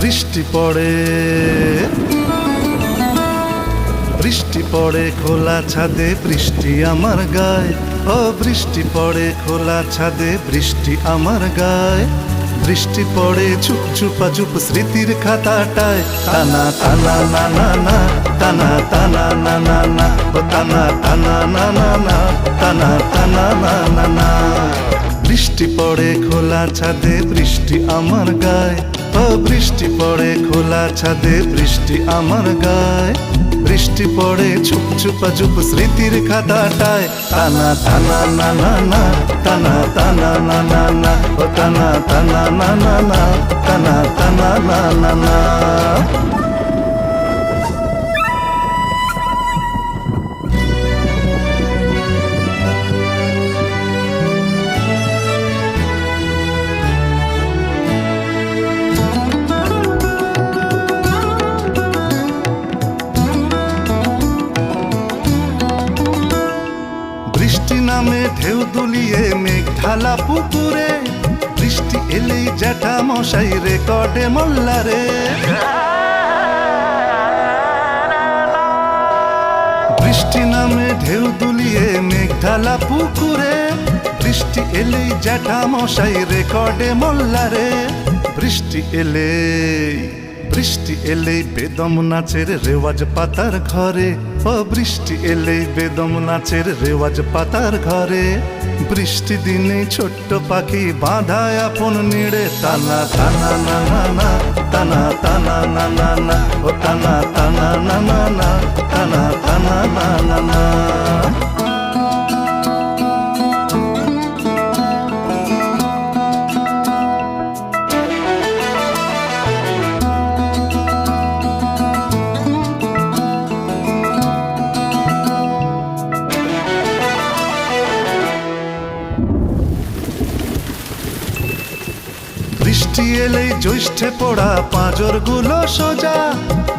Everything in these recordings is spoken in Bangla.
বৃষ্টি পড়ে। বৃষ্টি পড়ে খোলা ছাদে, বৃষ্টি আমার গায়। ও, বৃষ্টি পড়ে খোলা ছাদে, বৃষ্টি আমার গায়। বৃষ্টি পড়ে চুপ চুপা চুপ স্মৃতির খাতাটায়। টানা টানা, না না না, টানা টানা, না না না, ও, টানা টানা, না না না, টানা টানা, না না না। বৃষ্টি পড়ে খোলা ছাদে বৃষ্টি আমার গায়ে। বৃষ্টি পড়ে খোলা ছাদে বৃষ্টি আমার গায়ে। বৃষ্টি পড়ে চুপ চুপা চুপ স্মৃতির খাতাটায়। টানা টানা, না না না, টানা টানা, না না না, ও, টানা টানা, না না না, টানা টানা, না না না। নামে ঢেউ দুলিয়ে মেঘ ঢালা পুকুরে। বৃষ্টি এলেই জ্যাঠা মশাই রেকর্ডে মোল্লারে। বৃষ্টি নামে ঢেউ দুলিয়ে মেঘ ঢালা পুকুরে। বৃষ্টি এলেই জ্যাঠা মশাই রেকর্ডে মোল্লারে। বৃষ্টি এলেই বৃষ্টি এলেই বেদম নাচের রেওয়াজ পাতার ঘরে। ও বৃষ্টি এলেই বেদম নাচের রেওয়াজ পাতার ঘরে। বৃষ্টি দিনে ছোট্ট পাখি বাঁধায় আপন নিড়ে। টানা তানা না না না, টানা তানা না না না, ও তানা টানা, না না না, টানা টানা, না না না। বৃষ্টি এলেই জ্যৈষ্ঠে পড়া পাঁজরগুলো সোজা।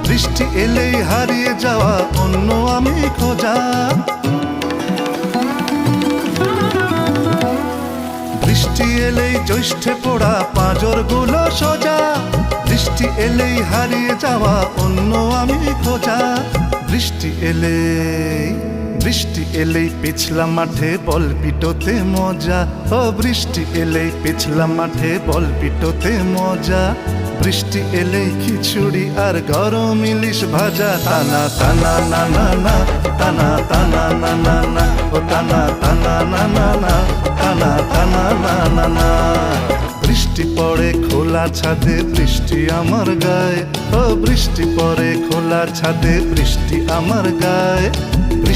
বৃষ্টি এলেই হারিয়ে যাওয়া অন্য আমি খোঁজা। বৃষ্টি এলেই জ্যৈষ্ঠে পড়া পাঁজরগুলো সোজা। বৃষ্টি এলেই হারিয়ে যাওয়া অন্য আমি খোঁজা। বৃষ্টি এলেই বৃষ্টি এলেই পিছলা মাঠে বল পিটোতে মজা। ও বৃষ্টি এলেই পিছলা মাঠে বল পিটোতে মজা। বৃষ্টি এলেই খিচুড়ি আর গরম ইলিশ ভাজা। টানা টানা, না না না, টানা টানা, না না না, ও টানা টানা, না না না, টানা টানা, না না না। বৃষ্টি পড়ে খোলা ছাদে, বৃষ্টি আমার গায়ে। ও বৃষ্টি পড়ে খোলা ছাদে, বৃষ্টি আমার গায়ে।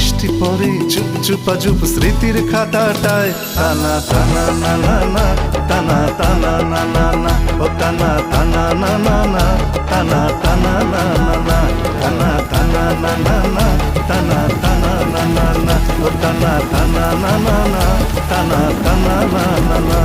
বৃষ্টি পড়ে চুপ চুপা চুপ স্মৃতির খাতাটায় টানা টানা না না না টানা টানা না না না ও টানা টানা না না না টানা টানা না না না টানা টানা না না না টানা টানা না না না ও টানা টানা না না না টানা টানা না না না